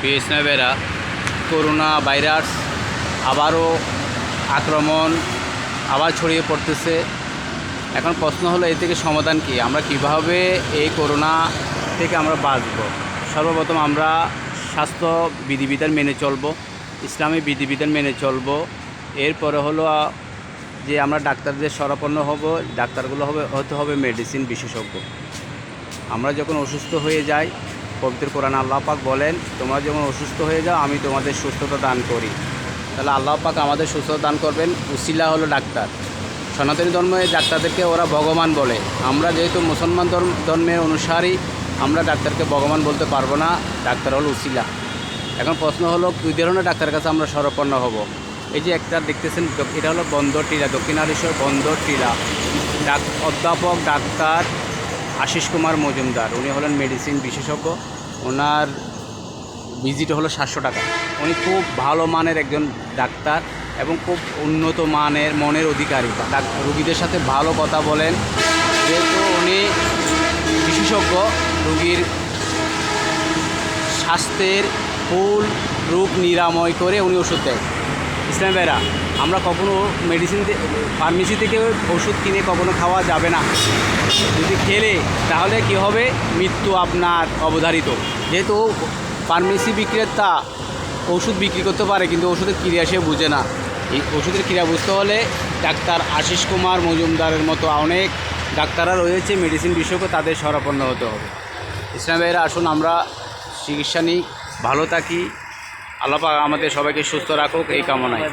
পিএসনাবেরা corona virus, আবারও আক্রমণ, আবার ছড়িয়ে পড়তেছে। এখন প্রশ্ন হলো এ থেকে সমাধান কি? আমরা কীভাবে এই করোনা থেকে আমরা বাঁচব? সর্বপ্রথম আমরা স্বাস্থ্য বিধিবিধান মেনে চলব, ইসলামী বিধিবিধান মেনে চলব। এরপরে হলো যে আমরা ডাক্তারদের সরাপন্ন হব, ডাক্তারগুলো হবে, হতে হবে মেডিসিন বিশেষজ্ঞ। আমরা যখন অসুস্থ হয়ে যাই পবিত্র কোরআন আল্লাহ পাক বলেন, তোমরা যেমন অসুস্থ হয়ে যাও, আমি তোমাদের সুস্থতা দান করি। তাহলে আল্লাহ পাক আমাদের সুস্থতা দান করবেন। উসিলা হলো ডাক্তার। সনাতনী ধর্মে ডাক্তারদেরকে ওরা ভগবান বলে। আমরা যেহেতু মুসলমান ধর্ম ধর্মের অনুসারী, আমরা ডাক্তারকে ভগবান বলতে পারব না। ডাক্তার হলো উসিলা। এখন প্রশ্ন হলো দুই ধরনের ডাক্তারের কাছে আমরা সরপন্ন হব? এই যে একটা দেখতেছেন, এটা হলো বন্দর টিলা দক্ষিণারেশ্বর বন্দর টিলা। ডাক, অধ্যাপক, ডাক্তার আশিস কুমার মজুমদার, উনি হলেন মেডিসিন বিশেষজ্ঞ। ওনার ভিজিট হলো সাতশো টাকা। উনি খুব ভালো মানের একজন ডাক্তার এবং খুব উন্নত মানের মনের অধিকারী রুগীদের সাথে ভালো কথা বলেন। যেহেতু উনি বিশেষজ্ঞ, রুগীর স্বাস্থ্যের ফুল রোগ নিরাময় করে উনি ওষুধ দেয় ইসলাম ভাইরা, আমরা কখনো মেডিসিন ফার্মেসি থেকে ওষুধ কিনে কখনো খাওয়া যাবে না। যদি খেলে, তাহলে কি হবে? মৃত্যু আপনার অবধারিত। যেহেতু ফার্মেসি বিক্রেতা ওষুধ বিক্রি করতে পারে, কিন্তু ওষুধের ক্রিয়া সে বুঝে না। এই ওষুধের ক্রিয়া বুঝতে হলে ডাক্তার আশিস কুমার মজুমদারের মতো অনেক ডাক্তাররা রয়েছে মেডিসিন বিশেষজ্ঞ, তাদের সরাপন্ন হতে হবে। ইসলাম ভাইয়েরা আসুন আমরা চিকিৎসা নিই, ভালো থাকি। আল্লাহ পাক আমাদের সবাইকে সুস্থ রাখুক এই কামনায়।